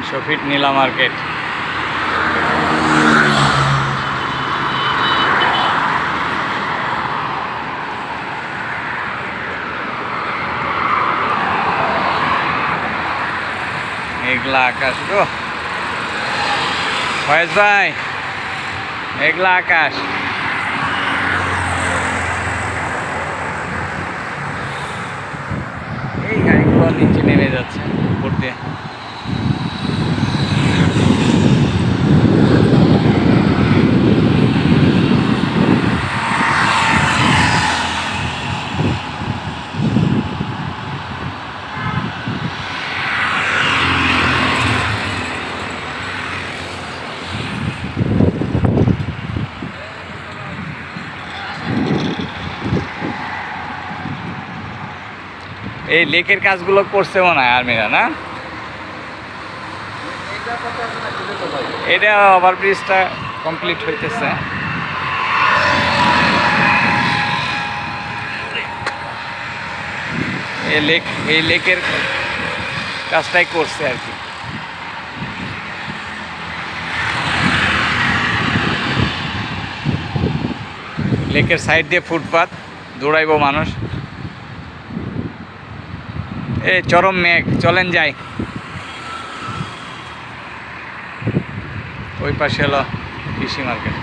তিনশো feet Nila market. মেঘলা আকাশ গো ফয়েজ ভাই, মেঘলা আকাশ। এই গাড়িগুলো নিচে নেমে যাচ্ছে, উপর দিয়ে। এই লেকের কাজগুলো করছে মনে হয় আর্মিরা, না? এটা ওভারব্রিজটা কমপ্লিট হইতেছে। এই লেক, এই লেকের কাজটাই করছে আর কি। লেকের সাইড দিয়ে ফুটপাত, দৌড়াইব মানুষ। এ চরম মেঘ চলেন যাই। ওই পাশে হলো কৃষি মার্কেট।